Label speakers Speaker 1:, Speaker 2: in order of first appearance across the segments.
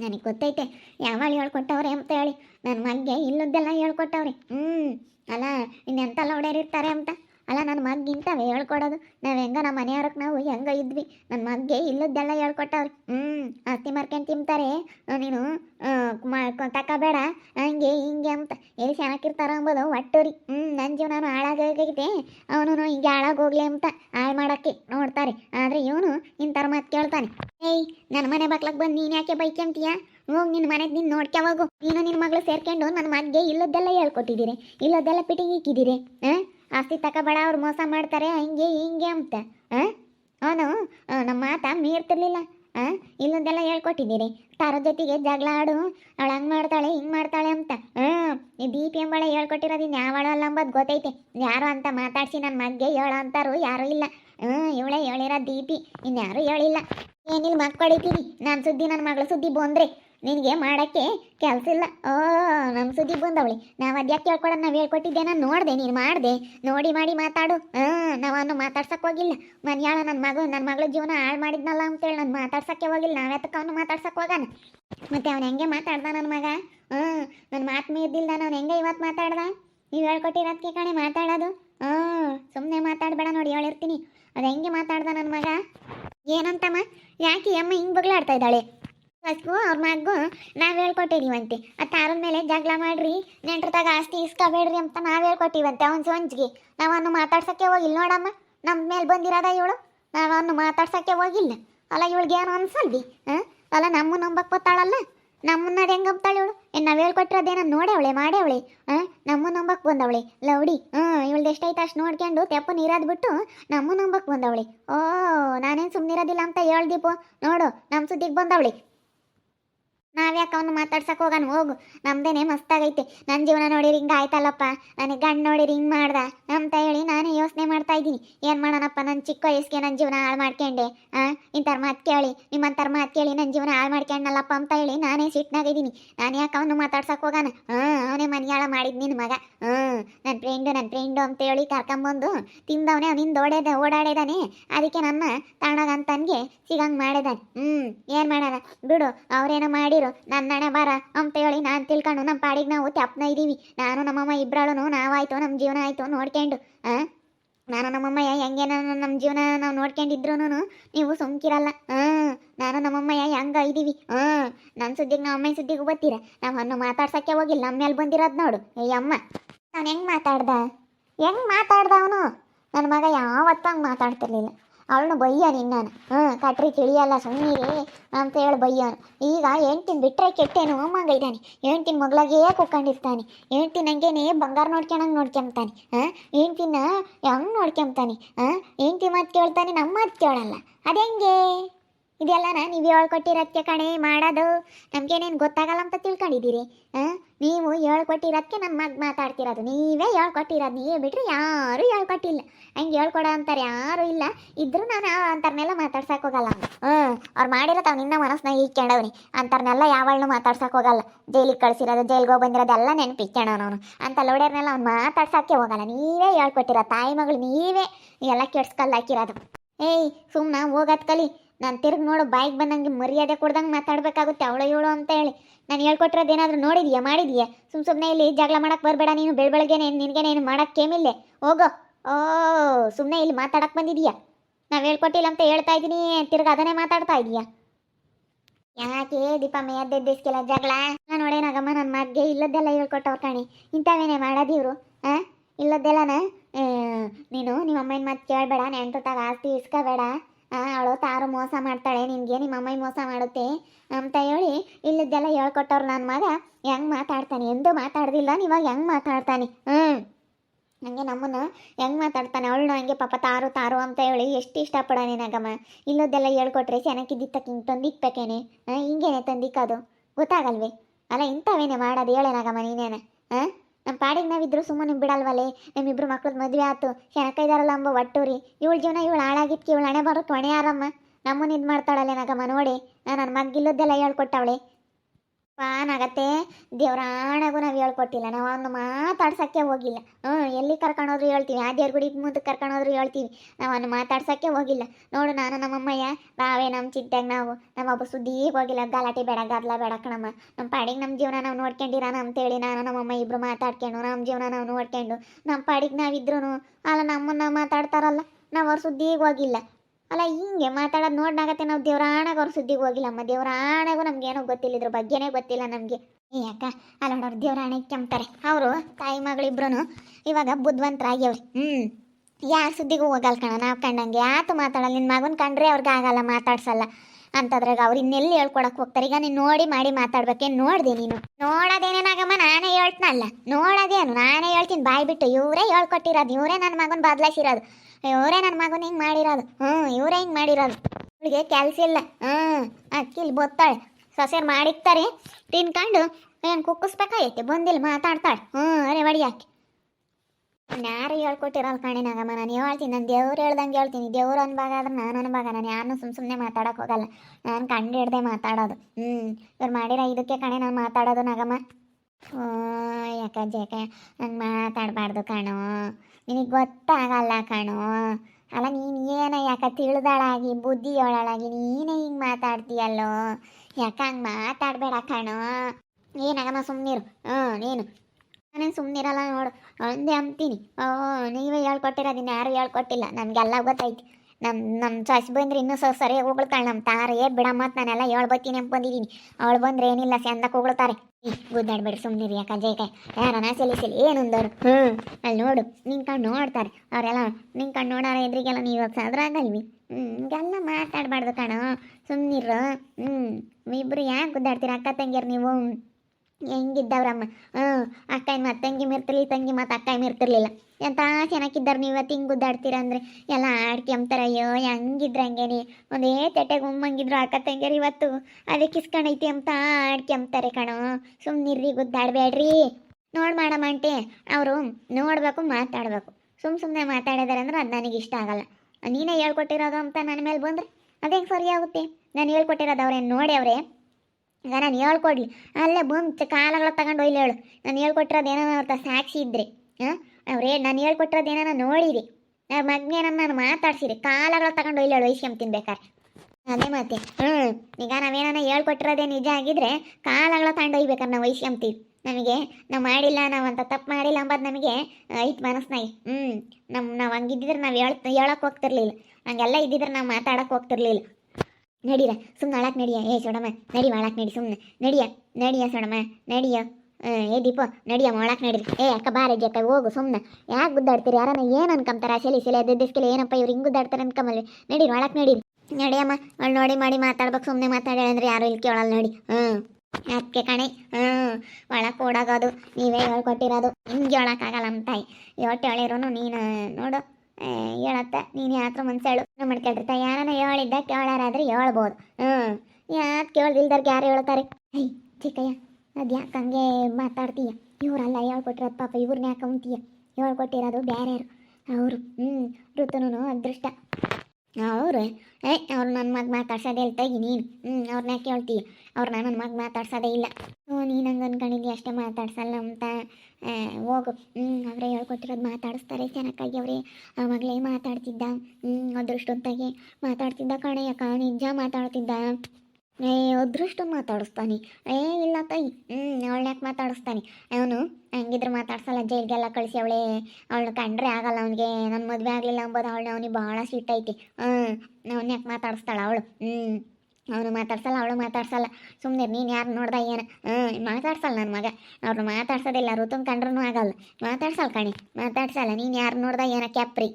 Speaker 1: ನನಗೆ ಗೊತ್ತೈತೆ. ಯಾವಾಗ ಹೇಳ್ಕೊಟ್ಟವ್ರೆ ಅಂತ ಹೇಳಿ. ನನ್ನ ಮಗ್ಗೆ ಇಲ್ಲದ್ದೆಲ್ಲ ಹೇಳ್ಕೊಟ್ಟವ್ರೆ. ಹ್ಞೂ ಅಲ್ಲ, ಇನ್ನೆಂತೆಲ್ಲ ಹೊಡೆಯರಿರ್ತಾರೆ ಅಂತ. ಅಲ್ಲ ನನ್ನ ಮಗ್ಗಿಂತವೇ ಹೇಳ್ಕೊಡೋದು. ನಾವು ಹೆಂಗ ನಮ್ಮ ಮನೆಯವ್ರಕ್ಕೆ ನಾವು ಹೆಂಗ ಇದ್ವಿ. ನನ್ನ ಮಗ್ಗೆ ಇಲ್ಲದ್ದೆಲ್ಲ ಹೇಳ್ಕೊಟ್ಟವ್ರಿ. ಹ್ಞೂ ಆಸ್ತಿ ಮಾರ್ಕೊಂಡು ತಿಂತಾರೆ. ನೀನು ತಗೋಬೇಡ ಹಂಗೆ, ಹಿಂಗೆ ಅಂತ. ಎಲ್ಲಿ ಚೆನ್ನಾಗಿರ್ತಾರ ಅಂಬೋದು, ಒಟ್ಟುರಿ. ಹ್ಞೂ ನನ್ನ ಜೀವನ ಹಾಳಾಗೈತೆ ಅವನು ಹಿಂಗೆ ಹಾಳಾಗೋಗ್ಲಿ ಅಂತ ಹಾಳು ಮಾಡೋಕ್ಕೆ ನೋಡ್ತಾರೆ. ಆದರೆ ಇವನು ಇಂಥರ ಮಾತು ಕೇಳ್ತಾನೆ. ಏಯ್ ನನ್ನ ಮನೆ ಬಾಕ್ಲಕ್ಕೆ ಬಂದು ನೀನು ಯಾಕೆ ಬೈಕ್ಯಂತೀಯ ಹೋಗಿ ನಿನ್ನ ಮನೆಗೆ ನೀನು ನೋಡ್ಕೋವಾಗು ನೀನು ನಿನ್ನ ಮಗಳು ಸೇರ್ಕೊಂಡು ನನ್ನ ಮಗ್ಗೆ ಇಲ್ಲದ್ದೆಲ್ಲ ಹೇಳ್ಕೊಟ್ಟಿದ್ದೀರಿ. ಇಲ್ಲದೆಲ್ಲ ಪಿಟಿಗೆ ಇಕ್ಕಿದ್ದೀರಿ ಹಾಂ ಆಸ್ತಿ ತಗೋಬೇಡ ಅವ್ರು ಮೋಸ ಮಾಡ್ತಾರೆ, ಹಂಗೆ ಹಿಂಗೆ ಅಂತ. ಅವನು ನಮ್ಮ ಮಾತ ಮೀರ್ತಿರ್ಲಿಲ್ಲ. ಇಲ್ಲೊಂದೆಲ್ಲ ಹೇಳ್ಕೊಟ್ಟಿದ್ದೀರಿ. ತಾರೋ ಜೊತೆಗೆ ಜಗಳ ಆಡು, ಅವಳು ಹಂಗೆ ಮಾಡ್ತಾಳೆ, ಹಿಂಗೆ ಮಾಡ್ತಾಳೆ ಅಂತ. ಹಾಂ ಈ ದೀಪಿ ಎಂಬಳೆ ಹೇಳ್ಕೊಟ್ಟಿರೋದು ಇನ್ನು ಯಾವಳು ಅಲ್ಲ ಅಂಬೋದು ಗೊತ್ತೈತೆ. ಯಾರು ಅಂತ ಮಾತಾಡ್ಸಿ ನನ್ನ ಮಗ್ಗೆ ಹೇಳ ಅಂತಾರು ಯಾರೂ ಇಲ್ಲ. ಹ್ಞೂ ಇವಳೇ ಹೇಳಿರೋ ದೀಪಿ ಇನ್ಯಾರೂ ಹೇಳಿಲ್ಲ. ಏನಿಲ್ಲ ಮಕ್ಕಳಿತೀನಿ ನಾನು ಸುದ್ದಿ ನನ್ನ ಮಗಳು ಸುದ್ದಿ ಬಂದ್ರೆ. ನಿನಗೆ ಮಾಡೋಕ್ಕೆ ಕೆಲಸ ಇಲ್ಲ. ಓ ನಮ್ಮ ಸುದ್ದಿ ಬಂದವಳಿ. ನಾವು ಅದ್ಯಾಕೆ ಕೇಳ್ಕೊಡೋದು ನಾವು ಹೇಳ್ಕೊಟ್ಟಿದ್ದೆ ನಾನು ನೋಡಿದೆ, ನೀನು ಮಾಡಿದೆ. ನೋಡಿ, ಮಾಡಿ ಮಾತಾಡು. ಹಾಂ ನಾವನ್ನು ಮಾತಾಡ್ಸಕ್ಕೆ ಹೋಗಿಲ್ಲ. ಮನ್ಯಾಳ ನನ್ನ ಮಗು ನನ್ನ ಮಗಳ ಜೀವನ ಹಾಳು ಮಾಡಿದ್ನಲ್ಲ ಅಂತೇಳಿ ನಾನು ಮಾತಾಡ್ಸೋಕ್ಕೆ ಹೋಗಿಲ್ಲ. ನಾವ್ಯಾತಕ್ಕೆ ಅವನು ಮಾತಾಡ್ಸಕ್ಕೆ ಹೋಗಾನ? ಮತ್ತು ಅವ್ನು ಹೆಂಗೆ ಮಾತಾಡ್ದ ನನ್ನ ಮಗ? ಹ್ಞೂ ನನ್ನ ಮಾತು ಮೀರ್ದಿಲ್ದ ನಾನು ಹೆಂಗೆ ಇವತ್ತು ಮಾತಾಡ್ದ? ನೀವು ಹೇಳ್ಕೊಟ್ಟಿರೋದಕ್ಕೆ ಕಣೆ ಮಾತಾಡೋದು. ಹ್ಞೂ ಸುಮ್ಮನೆ ಮಾತಾಡಬೇಡ ನೋಡಿ, ಹೇಳಿರ್ತೀನಿ. ಅದು ಹೆಂಗೆ ಮಾತಾಡ್ದ ನನ್ನ ಮಗ? ಏನಂತಮ್ಮ? ಯಾಕೆ ಅಮ್ಮ ಹಿಂಗೆ ಬಗ್ಲಾಡ್ತಾ ಇದ್ದಾಳೆ? ಫಸ್ಟು ಅವ್ರ ಮಗು ನಾವು ಹೇಳ್ಕೊಟ್ಟಿದೀವಂತೆ. ಆ ತಾರದ ಮೇಲೆ ಜಗಳ ಮಾಡ್ರಿ, ನೆಂಟ್ರದಾಗ ಆಸ್ತಿ ಇಸ್ಕೋಬೇಡ್ರಿ ಅಂತ ನಾವು ಹೇಳ್ಕೊಟ್ಟಿವಂತೆ ಅವ್ನ ಸೊಂಜ್ಗೆ. ನಾವನ್ನು ಮಾತಾಡ್ಸೋಕ್ಕೆ ಹೋಗಿಲ್ಲ ನೋಡಮ್ಮ ನಮ್ಮ ಮೇಲೆ ಬಂದಿರೋದ ಇವಳು. ನಾವನ್ನು ಮಾತಾಡ್ಸೋಕ್ಕೆ ಹೋಗಿಲ್ಲ. ಅಲ್ಲ ಇವಳಿಗೆ ಏನು ಅನ್ಸಲ್ವಿ ಹಾಂ ಅಲ್ಲ ನಮ್ಮ ನಂಬಕ್ಕೆ ಬತ್ತಾಳಲ್ಲ? ನಮ್ಮನ್ನ ಹೆಂಗೆ ಅಂಬ್ತಾಳೆ ಇವಳು? ಏನು ನಾವು ಹೇಳ್ಕೊಟ್ಟಿರೋದೇನ ನೋಡವಳೆ, ಮಾಡೇವಳೆ ಹಾಂ ನಮ್ಮ ನಂಬಕ್ಕೆ ಬಂದವಳೆ. ಲೌಡಿ ಹ್ಞೂ ಇವಳ್ದು ಎಷ್ಟೈತೆ ಅಷ್ಟು ನೋಡ್ಕೊಂಡು ತೆಪ್ಪ ನೀರಾದ್ ಬಿಟ್ಟು ನಮ್ಮ ನಂಬಕ್ಕೆ ಬಂದವಳೆ. ಓ, ನಾನೇನು ಸುಮ್ಮನಿರೋದಿಲ್ಲ ಅಂತ ಹೇಳ್ದೀಪು ನೋಡು ನಮ್ಮ ಸುದ್ದಿಗೆ ಬಂದವಳೆ. ನಾವ್ಯಾಕೆ ಅವನು ಮಾತಾಡ್ಸಕ್ಕೆ ಹೋಗಾನ, ಹೋಗು. ನಮ್ದೇನೆ ಮಸ್ತಾಗೈತೆ. ನನ್ನ ಜೀವನ ನೋಡಿರಿ, ಹಿಂಗೆ ಆಯ್ತಲ್ಲಪ್ಪ. ನನಗೆ ಗಂಡು ನೋಡಿರಿ, ಹಿಂಗೆ ಮಾಡ್ದ. ಅಂತ ಹೇಳಿ ನಾನೇ ಯೋಚನೆ ಮಾಡ್ತಾ ಇದ್ದೀನಿ. ಏನು ಮಾಡೋಣಪ್ಪ ನನ್ನ ಚಿಕ್ಕ ವಯಸ್ಸಿಗೆ ನನ್ನ ಜೀವನ ಹಾಳು ಮಾಡ್ಕೊಂಡೆ ಹಾಂ ಇಂಥರ ಮಾತು ಕೇಳಿ, ನಿಮ್ಮಂಥರ ಮಾತು ಕೇಳಿ ನನ್ನ ಜೀವನ ಹಾಳು ಮಾಡ್ಕೊಂಡಲ್ಲಪ್ಪ ಅಂತ ಹೇಳಿ ನಾನೇ ಸಿಟ್ನಾಗಿದ್ದೀನಿ ನಾನು ಯಾಕೆ ಅವನು ಮಾತಾಡ್ಸಕ್ಕೆ ಹೋಗಾನ. ಹಾಂ ಅವನೇ ಮನೆಯಾಳ ಮಾಡಿದ್ ನಿನ್ನ ಮಗ. ಹ್ಞೂ ನನ್ನ ಫ್ರೆಂಡು ನನ್ನ ಫ್ರೆಂಡು ಅಂತ ಹೇಳಿ ಕರ್ಕೊಂಬಂದು ತಿಂದವನೇ, ಅವನಿಂದ ಓಡೇದ, ಓಡಾಡಿದಾನೆ. ಅದಕ್ಕೆ ನನ್ನ ತಣ್ಣಗ ಅಂತನ್ಗೆ ಸಿಗಂಗೆ ಮಾಡಿದಾನೆ. ಹ್ಞೂ ಏನು ಮಾಡೋಣ ಬಿಡು, ಅವ್ರೇನೋ ಮಾಡಿರು. ನನ್ನ ಬಾರ ಅಂತ ಹೇಳಿ ನಾನು ತಿಳ್ಕೊಂಡು ನಮ್ಮ ಪಾಡಿಗೆ ನಾವು ತಪ್ಪನ ಇದ್ದೀವಿ. ನಾನು ನಮ್ಮಮ್ಮ ಇಬ್ಬರಳು ನಾವಾಯ್ತು ನಮ್ಮ ಜೀವನ ಆಯಿತು ನೋಡ್ಕೊಂಡು ಹಾಂ ನಾನು ನಮ್ಮಮ್ಮಯ್ಯ ಹೆಂಗೆ ನಮ್ಮ ಜೀವನ ನಾವು ನೋಡ್ಕೊಂಡಿದ್ರು ನೀವು ಸುಮ್ಕಿರಲ್ಲ ಹಾಂ ನಾನು ನಮ್ಮಮ್ಮಯ್ಯ ಹೆಂಗ ಇದ್ದೀವಿ ಹಾಂ ನನ್ನ ಸುದ್ದಿಗೆ ನಮ್ಮ ಅಮ್ಮನ ಸುದ್ದಿಗೆ ಬರ್ತೀರ ನಾವು ಮಾತಾಡ್ಸಕ್ಕೆ ಹೋಗಿಲ್ಲ ನಮ್ಮ ಮೇಲೆ ಬಂದಿರೋದು ನೋಡು, ಏಯ್ ಅಮ್ಮ. ಅವ್ನು ಹೆಂಗೆ ಮಾತಾಡ್ದ? ಹೆಂಗೆ ಮಾತಾಡ್ದ ಅವನು? ನನ್ನ ಮಗ ಯಾವತ್ತೂ ಹಂಗೆ ಮಾತಾಡ್ತಿರ್ಲಿಲ್ಲ. ಅವಳನ್ನ ಬಯ್ಯ ನಿನ್ನಾನು ಹ್ಞೂ ಕಟ್ರಿ ತಿಳಿಯಲ್ಲ ಸುಮ್ಮನೆ ಅಂತ ಹೇಳಿ ಬಯ್ಯೋನು ಈಗ ಹೆಂಡ್ತಿನ ಬಿಟ್ಟರೆ ಕೆಟ್ಟೇನು? ಅಮ್ಮಂಗ ಇದ್ದಾನೆ. ಹೆಂಡ್ತಿನ ಮಗಳಾಗೇ ಕುಕ್ಕೊಂಡಿರ್ತಾನೆ ಹೆಂಡ್ತಿ ಹಂಗೇನೆ ಬಂಗಾರ ನೋಡ್ಕೊಳಂಗೆ ನೋಡ್ಕೊಂತಾನೆ ಹಾಂ, ಹೆಂಡ್ತಿನ ಹೆಂಗೆ ನೋಡ್ಕೊಂತಾನೆ ಹಾಂ, ಹೆಂಡ್ತಿ ಮಾತು ಕೇಳ್ತಾನೆ ನಮ್ಮ ಮಾತು ಕೇಳಲ್ಲ. ಅದೆಂಗೆ ಇದೆಲ್ಲನ ನೀವು ಹೇಳ್ಕೊಟ್ಟಿರೋದಕ್ಕೆ ಕಣೆ ಮಾಡೋದು. ನಮಗೇನೇನು ಗೊತ್ತಾಗಲ್ಲ ಅಂತ ತಿಳ್ಕೊಂಡಿದ್ದೀರಿ. ನೀವು ಹೇಳ್ಕೊಟ್ಟಿರೋದಕ್ಕೆ ನಮ್ಮ ಮಗ ಮಾತಾಡ್ತಿರೋದು. ನೀವೇ ಹೇಳ್ಕೊಟ್ಟಿರೋದು ನೀವೇ ಬಿಟ್ಟರೆ ಯಾರು ಹೇಳ್ಕೊಟ್ಟಿಲ್ಲ. ಹಂಗೆ ಹೇಳ್ಕೊಡೋ ಅಂತಾರೆ, ಯಾರು ಇಲ್ಲ. ಇದ್ರೂ ನಾನು ಅಂಥವ್ರನ್ನೆಲ್ಲ ಮಾತಾಡ್ಸಕ್ಕೆ ಹೋಗಲ್ಲ. ಹ್ಞೂ ಅವ್ರು ಮಾಡಿರೋ ನಿನ್ನ ಮನಸ್ಸನ್ನ ಇಕ್ಕೊಂಡವ್ನಿ ಅಂಥವ್ರನ್ನೆಲ್ಲ ಯಾವಳನ್ನೂ ಮಾತಾಡ್ಸಕ್ಕೆ ಹೋಗಲ್ಲ. ಜೈಲಿಗೆ ಕಳಿಸಿರೋದು, ಜೈಲಿಗೆ ಹೋಗಿ ಬಂದಿರೋದೆಲ್ಲ ನೆನಪಿಕ್ಕೊಂಡವನು ಅವನು ಅಂತ ಲೋಡ್ಯರ್ನೆಲ್ಲ ಅವ್ನು ಮಾತಾಡ್ಸೋಕ್ಕೆ ಹೋಗಲ್ಲ. ನೀವೇ ಹೇಳ್ಕೊಟ್ಟಿರೋ ತಾಯಿ ಮಗಳು ನೀವೇ. ಎಲ್ಲ ಕೆಡ್ಸ್ಕಲ್ಲಾಕಿರೋದು ಏಯ್ ಸುಮ್ಮನೆ ಹೋಗತ್ ಕಲಿ. ನಾನು ತಿರ್ಗಿ ನೋಡು ಬಾಯಿಗೆ ಬಂದಂಗೆ ಮರ್ಯಾದೆ ಕೊಡ್ದಂಗೆ ಮಾತಾಡಬೇಕಾಗುತ್ತೆ ಅವಳು ಇವಳು ಅಂತ ಹೇಳಿ. ನಾನು ಹೇಳ್ಕೊಟ್ಟಿರೋದೇನಾದರೂ ನೋಡಿದ್ಯಾ ಮಾಡಿದ್ಯಾ? ಸುಮ್ಮ ಸುಮ್ಮನೆ ಇಲ್ಲಿ ಜಗಳ ಮಾಡಕ್ಕೆ ಬರಬೇಡ ನೀನು ಬೆಳ ಬೆಳಗ್ಗೆನೆ ನಿನಗೇನೇನು ಮಾಡಕ್ಕೆ ಕೇಮಿಲ್ಲೆ ಹೋಗೋ. ಓ ಸುಮ್ಮನೆ ಇಲ್ಲಿ ಮಾತಾಡಕ್ಕೆ ಬಂದಿದೀಯಾ? ನಾವು ಹೇಳ್ಕೊಟ್ಟಿಲ್ಲ ಅಂತ ಹೇಳ್ತಾ ಇದ್ದೀನಿ ತಿರ್ಗಿ ಅದನ್ನೇ ಮಾತಾಡ್ತಾ ಇದೀಯಾ ಯಾಕೆ ದೀಪ ಎದ್ದೆದ್ದಿಸ್ಕಿಲ್ಲ ಜಗಳ? ನೋಡೇನಾಗಮ್ಮ ನನ್ನ ಮಗ್ಗೆ ಇಲ್ಲದ್ದೆಲ್ಲ ಹೇಳ್ಕೊಟ್ಟವ್ರು ಕಣೆ. ಇಂಥವೇನೆ ಮಾಡೋದಿವ್ರು ಹಾಂ ಇಲ್ಲದ್ದೆಲ್ಲನ? ಆ, ನೀನು ನಿಮ್ಮ ಅಮ್ಮನ ಮಾತು ಕೇಳಬೇಡ ತಾಗ ಆಸ್ತಿ ಇಸ್ಕೋಬೇಡ. ಅವಳು ತಾರು ಮೋಸ ಮಾಡ್ತಾಳೆ, ನಿನಗೆ ನಿಮ್ಮ ಅಮ್ಮೈ ಮೋಸ ಮಾಡುತ್ತೆ ಅಂತ ಹೇಳಿ ಇಲ್ಲದ್ದೆಲ್ಲ ಹೇಳ್ಕೊಟ್ಟವ್ರು ನನ್ನ ಮಗ. ಹೆಂಗೆ ಮಾತಾಡ್ತಾನೆ? ಎಂದೂ ಮಾತಾಡ್ದಿಲ್ಲ ಇವಾಗ ಹೆಂಗೆ ಮಾತಾಡ್ತಾನೆ? ಹ್ಞೂ ಹಂಗೆ ನಮ್ಮನ್ನು ಹೆಂಗೆ ಮಾತಾಡ್ತಾನೆ? ಅವಳು ಹಂಗೆ ಪಾಪ ತಾರು ತಾರು ಅಂತ ಹೇಳಿ ಎಷ್ಟು ಇಷ್ಟಪಡ ನಿನಗಮ್ಮ ಇಲ್ಲದ್ದೆಲ್ಲ ಹೇಳ್ಕೊಟ್ರೆ ಚೆನ್ನಾಗಿದ್ದಿತ್ತಕ್ಕೆ ಹಿಂಗೆ ತಂದಿಕ್ಬೇಕೇನೆ? ಹಿಂಗೇನೆ ತಂದಿಕ್ಕದು? ಗೊತ್ತಾಗಲ್ವೇ? ಅಲ್ಲ, ಇಂಥವೇನೆ ಮಾಡೋದು ಹೇಳೇನಾಗಮ್ಮ ನೀನೇನೆ ಹಾಂ ನಮ್ಮ ಪಾಡಿಗೆ ನಾವಿದ್ರು ಸುಮ್ಮನೆ ಬಿಡಲ್ವಲ್ಲೇ ನಮ್ಮಿಬ್ರು ಮಕ್ಳದ್ದು ಮದುವೆ ಆಯ್ತು ಶನಕೈದಾರಲ್ಲ ಅಂಬ ಒಟ್ಟೂರಿ ಇವಳ ಜೀವನ ಇವಳು ಹಾಳಾಗಿದ್ಕೆ ಇವಳು ಹಣೆ ಬರೋ ತೊಣೆ ಯಾರಮ್ಮ ನಮ್ಮನ್ನ ಇದು ಮಾಡ್ತಾಳಲ್ಲೇನಾಗಮ್ಮ ನೋಡಿ ನನ್ನ ಮಗ್ಗಿಲ್ಲದ್ದೆಲ್ಲ ಹೇಳ್ಕೊಟ್ಟವಳೆ. ಪಾನಾಗತ್ತೆ ದೇವ್ರಾಣಗೂ ನಾವು ಹೇಳ್ಕೊಟ್ಟಿಲ್ಲ. ನಾವು ಅವನು ಮಾತಾಡ್ಸೋಕ್ಕೆ ಹೋಗಿಲ್ಲ. ಹ್ಞೂ, ಎಲ್ಲಿ ಕರ್ಕೊಂಡೋದ್ರು ಹೇಳ್ತೀವಿ. ಆ ದೇವ್ರ ಗುಡಿ ಮುಂದೆ ಕರ್ಕೊಂಡೋದ್ರು ಹೇಳ್ತೀವಿ. ನಾವು ಅವನು ಮಾತಾಡ್ಸೋಕ್ಕೆ ಹೋಗಿಲ್ಲ. ನೋಡು, ನಾನು ನಮ್ಮಮ್ಮಯ್ಯ, ನಾವೇ ನಮ್ಮ ಚಿಂತೆಗೆ ನಾವು. ನಮ್ಮೊಬ್ಬ ಸುದ್ದಿಗೆ ಹೋಗಿಲ್ಲ. ಗಲಾಟೆ ಬೇಡ, ಗದ್ಲ ಬೇಡ ಕಣಮ್ಮ. ನಮ್ಮ ಪಾಡಿಗೆ ನಮ್ಮ ಜೀವನ ನಾವು ನೋಡ್ಕೊಂಡಿರ ಅಂತೇಳಿ ನಾನು ನಮ್ಮಮ್ಮ ಇಬ್ರು ಮಾತಾಡ್ಕೊಂಡು ನಮ್ಮ ಜೀವನ ನಾವು ನೋಡ್ಕೊಂಡು ನಮ್ಮ ಪಾಡಿಗೆ ನಾವಿದ್ರು ಅಲ್ಲ ನಮ್ಮನ್ನ ಮಾತಾಡ್ತಾರಲ್ಲ. ನಾವು ಅವ್ರ ಸುದ್ದಿಗೆ ಹೋಗಿಲ್ಲ. ಅಲ್ಲ ಹಿಂಗೆ ಮಾತಾಡೋದು ನೋಡ್ನಾಗತ್ತೆ ನಾವು ದೇವರಾಣಗ ಅವ್ರ ಸುದ್ದಿಗೆ ಹೋಗಿಲ್ಲಮ್ಮ. ದೇವರಾಣಗೂ ನಮ್ಗೆ ಏನೋ ಗೊತ್ತಿಲ್ಲ ಇದ್ರ ಬಗ್ಗೆನೇ ಗೊತ್ತಿಲ್ಲ ನಮಗೆ. ಯಾಕ ಅಲ್ಲ ನೋಡೋರು ದೇವರಾಣೆ ಕೆಮ್ತಾರೆ. ಅವರು ತಾಯಿ ಮಗಳಿಬ್ರು ಇವಾಗ ಬುದ್ಧವಂತರಾಗ್ಯವ್ರಿ ಹ್ಞೂ ಯಾರ ಸುದ್ದಿಗೂ ಹೋಗಲ್ಲ ಕಣ. ನಾವು ಕಂಡಂಗೆ. ಯಾತು ಮಾತಾಡಲ್ಲ. ನಿನ್ನ ಮಗನ ಕಂಡ್ರೆ ಅವ್ರಿಗೆ ಆಗಲ್ಲ. ಮಾತಾಡ್ಸಲ್ಲ. ಅಂತದ್ರಾಗ ಅವ್ರು ಇನ್ನೆಲ್ಲಿ ಹೇಳ್ಕೊಡಕ್ ಹೋಗ್ತಾರೆ? ಈಗ ನೀನು ನೋಡಿ ಮಾಡಿ ಮಾತಾಡ್ಬೇಕೇನು ನೋಡ್ದೆ ನೀನು. ನೋಡೋದೇನೇನಾಗಮ್ಮ ನಾನೇ ಹೇಳ್ತನಲ್ಲ. ನೋಡೋದೇನು ನಾನೇ ಹೇಳ್ತೀನಿ. ಬಾಯ್ ಬಿಟ್ಟು ಇವರೇ ಹೇಳ್ಕೊಟ್ಟಿರೋದು. ಇವರೇ ನನ್ನ ಮಗನ ಬದಲಾಯಿಸಿರೋದು. ಇವರೇ ನನ್ನ ಮಗನ ಹಿಂಗೆ ಮಾಡಿರೋದು. ಹ್ಞೂ, ಇವರೇ ಹಿಂಗೆ ಮಾಡಿರೋದು. ಅವ್ಳಿಗೆ ಕೆಲಸ ಇಲ್ಲ. ಹ್ಞೂ ಇಲ್ಲಿ ಬೊತ್ತಾಳೆ. ಸೊಸೆರು ಮಾಡಿರ್ತಾರೆ. ತಿನ್ಕೊಂಡು ಏನು ಕುಕ್ಕಿಸ್ಬೇಕಾಗೈತೆ? ಬಂದಿಲ್ಲ ಮಾತಾಡ್ತಾಳೆ. ಹ್ಞೂ, ಅರೆ ಬಡಿ ಯಾಕೆ ಯಾರು ಹೇಳ್ಕೊಟ್ಟಿರಲ್ಲ ಕಣೆ ನಾಗಮ್ಮ, ನಾನು ಹೇಳ್ತೀನಿ, ನಾನು ದೇವ್ರು ಹೇಳ್ದಂಗೆ ಹೇಳ್ತೀನಿ. ದೇವ್ರು ಅನ್ಭಾಗ ಆದ್ರೆ ನಾನು ಅನ್ಭಾಗ, ನಾನು ಯಾರನ್ನೂ ಸುಮ್ಮ ಸುಮ್ಮನೆ ಮಾತಾಡೋಕೆ ಹೋಗಲ್ಲ. ನಾನು ಕಂಡು ಹಿಡ್ದೆ ಮಾತಾಡೋದು. ಹ್ಞೂ ಇವ್ರು ಮಾಡಿರೋ ಇದಕ್ಕೆ ಕಣೆ ನಾನು ಮಾತಾಡೋದು ನಾಗಮ್ಮ. ಓ, ಯಾಕ ಜೇಕ ನಂಗೆ ಮಾತಾಡಬಾರ್ದು ಕಣೋ. ನಿನಗೆ ಗೊತ್ತಾಗಲ್ಲ ಕಣೋ. ಅಲ್ಲ, ನೀನು ಏನ ಯಾಕ ತಿಳಿದಾಳಾಗಿ ಬುದ್ಧಿಯೊಳಾಗಿ ನೀನೇ ಹಿಂಗೆ ಮಾತಾಡ್ತೀಯಲ್ಲೋ. ಯಾಕ ಹಂಗೆ ಮಾತಾಡಬೇಡ ಕಣೋ. ಏನಾಗಮ್ಮ ಸುಮ್ಮನಿರು ಹ್ಞೂ ನೀನು. ನಾನೇನು ಸುಮ್ಮನಿರಲ್ಲ ನೋಡು. ಅಂದೆ ಅಂತೀನಿ. ನೀವೇ ಹೇಳ್ಕೊಟ್ಟಿರೋದಿನ್ನ ಯಾರು ಹೇಳ್ಕೊಟ್ಟಿಲ್ಲ. ನನಗೆಲ್ಲ ಗೊತ್ತೈತಿ ನಮ್ಮ ನಮ್ಮ ಚಾಯ್ಸ್ ಬಂದ್ರೆ ಇನ್ನೂ ಸ್ವಲ್ಪ ಸರಿಯಾಗಿ ಹೋಗ್ತಾಳೆ ನಮ್ಮ ತಾರೇ. ಬಿಡಮ್ಮ ಅಂತ ನಾನೆಲ್ಲ ಹೇಳ್ಬೋತೀನಿ ಅಂತ ಬಂದಿದ್ದೀನಿ ಅವಳು ಬಂದ್ರೆ ಏನಿಲ್ಲ ಚಂದಕ್ಕೆ ಹೋಗ್ಳ್ತಾರೆ. ಈ ಗುದ್ದಾಡ್ಬೇಡಿ ಸುಮ್ಮನಿರಿ ಯಾಕೆ ಜೈಕಾಯ್ ಯಾರನ ಸಲಿ ಸಲಿ ಏನಂದವ್ರು ಹ್ಞೂ. ಅಲ್ಲಿ ನೋಡು, ನಿನ್ ಕಣ್ಣು ನೋಡ್ತಾರೆ. ಅವರೆಲ್ಲ, ನಿನ್ ಕಣ್ಣು ನೋಡೋರ ಎದುರಿಗೆಲ್ಲ ನೀವು ಅದ್ರಾಗಲ್ವಿ ಹ್ಞೂ, ಹಿಂಗೆಲ್ಲ ಮಾತಾಡಬಾರ್ದು ಕಣ. ಸುಮ್ಮನಿರು ಹ್ಞೂ. ಇಬ್ಬರು ಯಾಕೆ ಗುದ್ದಾಡ್ತೀರ? ಅಕ್ಕ, ತಂಗಿಯರು ನೀವು? ಹೆಂಗಿದ್ದವ್ರಮ್ಮ? ಹ್ಞೂ ಅಕ್ಕ ಮತ್ತು ತಂಗಿ ಮಿರ್ತಿರ್ಲಿ, ತಂಗಿ ಮತ್ತು ಅಕ್ಕ ಮಿರ್ತಿರ್ಲಿಲ್ಲ. ಎಂತ ಚೆನ್ನಾಗಿದ್ದಾರೆ ನೀವು ಇವತ್ತು ಹಿಂಗೆ ಗುದ್ದಾಡ್ತೀರ ಅಂದರೆ ಎಲ್ಲ ಆಡ್ಕೊಂಬ್ತಾರೆ ಅಯ್ಯೋ, ಹೆಂಗಿದ್ರೆ ಹಂಗೇನಿ ಒಂದೇ ತೆಟೆಗೆ ಉಮ್ಮಂಗಿದ್ರು ಅಕ್ಕ ತಂಗಿಯರು ಇವತ್ತು. ಅದಕ್ಕೆ ಇಸ್ಕೊಂಡೈತಿ ಅಂತ ಆಡ್ಕೊಂಬ್ತಾರೆ ಕಣೋ. ಸುಮ್ಮನಿರ್ರಿ ಗುದ್ದಾಡಬೇಡ್ರಿ. ನೋಡಿ ಮಾಡಮ್ಮ ಅಂಟಿ ಅವರು ನೋಡಬೇಕು, ಮಾತಾಡಬೇಕು. ಸುಮ್ಮ ಸುಮ್ಮನೆ ಮಾತಾಡಿದಾರೆ ಅಂದ್ರೆ ಅದು ನನಗೆ ಇಷ್ಟ ಆಗಲ್ಲ. ನೀನೇ ಹೇಳ್ಕೊಟ್ಟಿರೋದು ಅಂತ ನನ್ನ ಮೇಲೆ ಬಂದರೆ ಹೆಂಗೆ ಸರಿ ಆಗುತ್ತೆ? ನಾನು ಹೇಳ್ಕೊಟ್ಟಿರೋದು ಅವ್ರೇನು ನೋಡಿ ಅವರೇ? ಈಗ ನಾನು ಹೇಳ್ಕೊಡ್ಲಿ. ಅಲ್ಲೇ ಬಂದು ಕಾಲಗಳ ತಗೊಂಡು ಒಯ್ಲಿ ಹೇಳು. ನಾನು ಹೇಳ್ಕೊಟ್ಟಿರೋದು ಏನೋ ಅವ್ರ ಸಾಕ್ಷಿ ಇದ್ರಿ, ಹಾಂ? ಅವ್ರೇ, ನಾನು ಹೇಳ್ಕೊಟ್ಟಿರೋದು ಏನೋ ನೋಡಿರಿ. ಆ ಮಗ್ನೇನ ನಾನು ಮಾತಾಡ್ಸಿರಿ. ಕಾಲಗಳ ತಗೊಂಡು ಒಯ್ಲಿ ಹೇಳು ವೈಸ್ಕೊಂತೀನಿ ಬೇಕಾರೆ ಅದೇ ಮತ್ತೆ. ಹ್ಞೂ ಈಗ ನಾವೇನ ಹೇಳ್ಕೊಟ್ಟಿರೋದೇ ನಿಜ ಆಗಿದ್ರೆ ಕಾಲಗಳ ತಗೊಂಡು ಒಯ್ಬೇಕಾರೆ ನಾವು ವೈಸ್ಕೊಂತೀವಿ ನಮಗೆ ನಾವು ಮಾಡಿಲ್ಲ, ನಾವು ಅಂತ ತಪ್ಪು ಮಾಡಿಲ್ಲ ಅಂಬದು ನಮಗೆ ಐತ್ ಮನಸ್ನಾಗೆ. ಹ್ಞೂ ನಮ್ಮ ನಾವು ಹಂಗಿದ್ದಿದ್ರೆ ನಾವು ಹೇಳ್ ಹೇಳಕ್ಕೆ ಹೋಗ್ತಿರ್ಲಿಲ್ಲ. ಹಂಗೆಲ್ಲ ಇದ್ದಿದ್ರೆ ನಾವು ಮಾತಾಡಕ್ಕೆ ಹೋಗ್ತಿರ್ಲಿಲ್ಲ. ನಡೀರ ಸುಮ್ಮನೆ ಒಳಕ್ ನಡಿಯ. ಏ ಸೊಡಮ್ಮ ನಡಿ ಒಳಕ್ ನಡಿ ಸುಮ್ಮನೆ ನಡಿಯ ನಡಿಯ ಸೊಡಮ್ಮ ನಡಿಯ. ಏ ದೀಪ, ನಡಿಯ ಒಳಕ್ ನಡೀರಿ. ಏ, ಅಕ್ಕ ಬಾರೆ ಜೊತೆ ಹೋಗು ಸುಮ್ಮನೆ ಯಾಕೆ ಗುದ್ದಾಡ್ತೀರಿ? ಯಾರನ್ನ ಏನು ಅನ್ಕೊಂತಾರ? ಸೆಲಿ ಸೆಲೆ ದಿಸ್ಕಿಲ್ಲ ಏನಪ್ಪ ಇವ್ರು ಹಿಂಗೆ ಗುದ್ದಾಡ್ತಾರೆ ಅನ್ಕೊಂಬಲ್ವಿ. ನಡಿ ಒಳಕ್ ನಡೀರಿ ನಡಿಯಮ್ಮ, ಅವ್ಳು ನೋಡಿ ಮಾಡಿ ಮಾತಾಡ್ಬೇಕು ಸುಮ್ಮನೆ ಮಾತಾಡಿ ಅಂದ್ರೆ ಯಾರು ಇಲ್ಲಿ ಕೇಳಲ್ಲ ನೋಡಿ. ಹ್ಞೂ ಅದಕ್ಕೆ ಕಣೆ ಹ್ಞೂ ಒಳಕ್ಕೆ ಓಡಾಗೋದು, ನೀವೇ ಹೇಳ್ಕೊಟ್ಟಿರೋದು. ಹಿಂಗೆ ಹೇಳೋಕ್ಕಾಗಲ್ಲ ನಮ್ಮ ತಾಯಿ. ಯೋಟು ಹೇಳಿರೋನು ನೀನು ನೋಡು. ಹೇಳತ್ತ? ನೀನು ಯಾತ್ರ ಮನ್ಸೇಳು ಮಾಡ್ಕೊಳ್ರಿ ಯಾರನ್ನ ಹೇಳಿದ್ದ ಕೇಳಾರಾದ್ರೆ ಹೇಳ್ಬೋದು ಹ್ಞೂ ಯಾತ್ ಕೇಳ್ದಿಲ್ದವ್ರಿಗೆ ಯಾರು ಹೇಳ್ತಾರೆ? ಐ ಚಿಕ್ಕಯ್ಯ, ಅದು ಯಾಕೆ ಹಂಗೆ ಮಾತಾಡ್ತೀಯ? ಇವರಲ್ಲ ಹೇಳ್ಕೊಟ್ಟಿರೋದು ಪಾಪ ಇವ್ರನ್ನ ಯಾಕೆ ಅಂತೀಯ ಹೇಳ್ಕೊಟ್ಟಿರೋದು ಬೇರೆ ಯಾರು ಅವರು ಹ್ಞೂ ಋತುನು ಅದೃಷ್ಟ. ಅವರು ಏ ಅವ್ರು ನನ್ನ ಮಗ ಮಾತಾಡ್ಸೋದೇ ಇಲ್ಲ ನೀನು. ಹ್ಞೂ ಅವ್ರನ್ನ ಯಾಕೆ ಹೇಳ್ತೀಯ ಅವ್ರನ್ನ ನನ್ನ ಮಗ ಮಾತಾಡ್ಸೋದೇ ಇಲ್ಲ. ಓ ನೀನು ಹಂಗೆ ಅನ್ಕೊಂಡಿದ್ದಿ ಅಷ್ಟೇ ಮಾತಾಡ್ಸಲ್ಲ ಅಂತ ಆ, ಹೋಗು. ಹ್ಞೂ ಅವರೇ ಹೇಳ್ಕೊಟ್ಟಿರೋದು ಮಾತಾಡಿಸ್ತಾರೆ ಚೆನ್ನಾಗಿ ಅವರೇ. ಮಗಳೇ ಮಾತಾಡ್ತಿದ್ದ. ಹ್ಞೂ ಮಾತಾಡ್ತಿದ್ದ. ಕಣೆ ಯಾಕ ಮಾತಾಡ್ತಿದ್ದ. ಏ ಅದೃಷ್ಟ ಮಾತಾಡಿಸ್ತಾನೆ. ಏ, ಇಲ್ಲ ತಾಯಿ. ಹ್ಞೂ ಅವಳನ್ನ ಯಾಕೆ ಮಾತಾಡಿಸ್ತಾನೆ? ಅವನು ಹಂಗಿದ್ರೆ ಮಾತಾಡ್ಸಲ್ಲ, ಜೈಲ್ಗೆಲ್ಲ ಕಳಿಸಿ ಅವಳೇ. ಅವಳು ಕಂಡ್ರೆ ಆಗಲ್ಲ ಅವನಿಗೆ. ನನ್ನ ಮದುವೆ ಆಗಲಿಲ್ಲ ಅಂಬೋದು ಅವಳು ಅವನಿಗೆ ಭಾಳ ಸಿಟ್ಟೈತಿ ಹ್ಞೂ ಅವನ್ನ ಯಾಕೆ ಮಾತಾಡಿಸ್ತಾಳ ಅವಳು? ಹ್ಞೂ ಅವನು ಮಾತಾಡ್ಸಲ್ಲ, ಅವಳು ಮಾತಾಡ್ಸಲ್ಲ. ಸುಮ್ಮನೆ ನೀನು ಯಾರು ನೋಡ್ದ ಏನು? ಹ್ಞೂ ಮಾತಾಡ್ಸಲ್ಲ ನನ್ನ ಮಗ. ಅವ್ರನ್ನ ಮಾತಾಡ್ಸೋದಿಲ್ಲ ಋತುನ್ ಕಂಡ್ರೂ ಆಗಲ್ಲ. ಮಾತಾಡ್ಸಲ್ಲ ಕಣಿ. ಮಾತಾಡ್ಸಲ್ಲ, ನೀನು ಯಾರು ನೋಡ್ದ ಏನ? ಕ್ಯಾಪ್ರಿ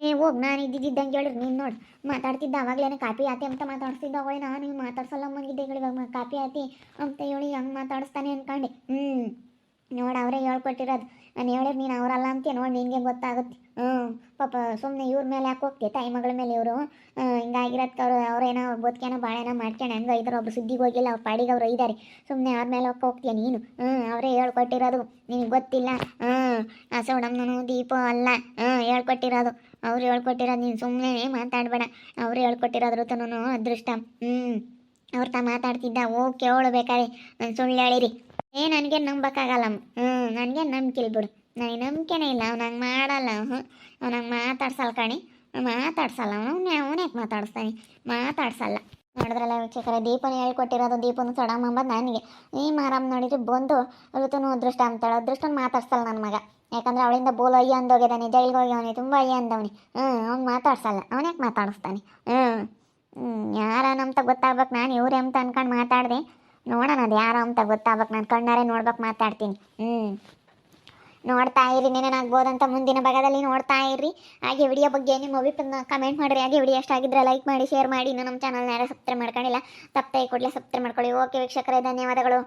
Speaker 1: ಏ, ಹೋಗ್, ನಾನು ಇದ್ದಿದ್ದಂಗೆ ಹೇಳಿರಿ, ನೀನು ನೋಡಿ. ಮಾತಾಡ್ತಿದ್ದ ಅವಾಗಲೇನೆ ಕಾಪಿ ಆತಿ ಅಂತ ಮಾತಾಡ್ತಿದ್ದ ಅವಳೆ ನಾನು ಹಿಂಗೆ ಮಾತಾಡ್ಸಲ್ಲ ಅಮ್ಮಂಗಿದ್ದೆ ಇವಾಗ ಕಾಪಿ ಆತಿ ಅಂತ ಹೇಳಿ ಹಂಗೆ ಮಾತಾಡಿಸ್ತಾನೆ ಅನ್ಕೊಂಡೆ. ಹ್ಞೂ ನೋಡಿ, ಅವರೇ ಹೇಳ್ಕೊಟ್ಟಿರೋದು. ನಾನು ಹೇಳಿರ್ ನೀನು ಅವರಲ್ಲ ಅಂತೀಯ, ನೋಡಿ, ನಿನಗೆ ಗೊತ್ತಾಗುತ್ತೆ. ಹ್ಞೂ ಪಾಪ ಸುಮ್ಮನೆ ಇವ್ರ ಮೇಲೆ ಯಾಕೆ ಹೋಗ್ತಿ ತಾಯಿ ಮಗಳ ಮೇಲೆ ಇವರು? ಹಿಂಗಾಗಿರೋದಕ್ಕೆ ಅವರು, ಅವ್ರೇನೋ ಬದುಕೇನೋ ಭಾಳೇನೋ ಮಾಡ್ಕೊಂಡು ಹಂಗೆ ಇದ್ರ, ಒಬ್ರು ಸುದ್ದಿಗೆ ಹೋಗಿಲ್ಲ, ಅವ್ರ ಪಾಡಿಗೆ ಅವ್ರು ಇದ್ದಾರೆ ಸುಮ್ಮನೆ ಅವ್ರ ಮೇಲೆ ಹೋಗಿ ಹೋಗ್ತೀಯ ನೀನು? ಹ್ಞೂ ಅವರೇ ಹೇಳ್ಕೊಟ್ಟಿರೋದು. ನಿನಗೆ ಗೊತ್ತಿಲ್ಲ. ಹ್ಞೂ ಅಸೋಡಮ್ಮನು ದೀಪ, ಅಲ್ಲ. ಹ್ಞೂ ಹೇಳ್ಕೊಟ್ಟಿರೋದು. ಅವ್ರು ಹೇಳ್ಕೊಟ್ಟಿರೋದು ನೀನು ಸುಮ್ಮನೆ ಮಾತಾಡಬೇಡ. ಅವ್ರು ಹೇಳ್ಕೊಟ್ಟಿರೋದ್ರು ತನೂ ಅದೃಷ್ಟ. ಹ್ಞೂ ಅವ್ರ ತಾ ಮಾತಾಡ್ತಿದ್ದ ಓ ಕೇಳು ಬೇಕಾದ್ರೆ ನಾನು ಸುಳ್ಳು ಹೇಳಿರಿ. ಏ ನನಗೆ ನಂಬಕ್ಕಾಗಲ್ಲ. ಹ್ಞೂ ನನಗೆ ನಂಬಿಕೆಲ್ ಬಿಡು. ನನಗೆ ನಂಬಿಕೆನೇ ಇಲ್ಲ. ಅವ್ನು ಹಂಗೆ ಮಾಡಲ್ಲ. ಹ್ಞೂ ಅವ್ನು ಹಂಗೆ ಮಾತಾಡ್ಸಲ್ಲ ಕಣಿ. ಮಾತಾಡ್ಸಲ್ಲ. ಅವನು ಅವನೇ ಮಾತಾಡಿಸ್ತಾನೆ? ಮಾತಾಡ್ಸಲ್ಲ. ನೋಡಿದ್ರಲ್ಲ ವೀಕ್ಷಕರೇ, ದೀಪನ ಹೇಳ್ಕೊಟ್ಟಿರೋದು, ದೀಪನ ಸಡಮಂಬದು ನನಗೆ. ಈ ಮಾರಮ್ಮ ನೋಡಿದ್ರೆ ಬಂದು ಅವತ್ತೂ ಅದೃಷ್ಟ ಅಂತಾಳೆ. ಅದೃಷ್ಟನ ಮಾತಾಡ್ಸಲ್ಲ ನನ್ನ ಮಗ. ಯಾಕಂದ್ರೆ ಅವಳಿಂದ ಬೋಲ್ ಅಯ್ಯ ಅಂದೋಗಿದ್ದಾನೆ, ಜೈಲ್ಗೆ ಹೋಗ್ಯವನಿ, ತುಂಬ ಅಯ್ಯ ಅಂದವನಿ. ಹ್ಞೂ ಅವ್ನು ಮಾತಾಡ್ಸಲ್ಲ ಅವನ್ಯಾಕೆ ಮಾತಾಡಿಸ್ತಾನೆ? ಹ್ಞೂ ಹ್ಞೂ ಯಾರ ಅಂತ ಗೊತ್ತಾಗ್ಬೇಕು, ನಾನು ಇವ್ರೆ ಅಂತ ಅನ್ಕೊಂಡು ಮಾತಾಡಿದೆ. ನೋಡೋಣ ಅದು ಯಾರೋ ಅಂತ ಗೊತ್ತಾಗ್ಬೇಕು, ನಾನು ಕಣ್ಣಾರೆ ನೋಡ್ಬೇಕು, ಮಾತಾಡ್ತೀನಿ. ಹ್ಞೂ ನೋಡ್ತಾ ಇರಿ ನೆನೇನಾಗ್ಬೋದಂತ ಮುಂದಿನ ಭಾಗದಲ್ಲಿ ನೋಡ್ತಾ ಇರ್ರಿ ಹಾಗೆ ವಿಡಿಯೋ ಬಗ್ಗೆ ನಿಮ್ಮ ಅಭಿಪ್ರಾಯ ಕಮೆಂಟ್ ಮಾಡಿರಿ. ಹಾಗೆ ವಿಡಿಯೋ ಆಗಿದ್ರೆ ಲೈಕ್ ಮಾಡಿ ಶೇರ್ ಮಾಡಿ. ಇನ್ನು ನಮ್ಮ ಚಾನಲ್ನ ಯಾರು ಸಬ್ಸ್ಕ್ರೈಬ್ ಮಾಡ್ಕೊಂಡಿಲ್ಲ ತಪ್ಪೇ ಕೂಡಲೇ ಸಬ್ಸ್ಕ್ರೈಬ್ ಮಾಡ್ಕೊಳ್ಳಿ. ಓಕೆ ವೀಕ್ಷಕರೇ, ಧನ್ಯವಾದಗಳು.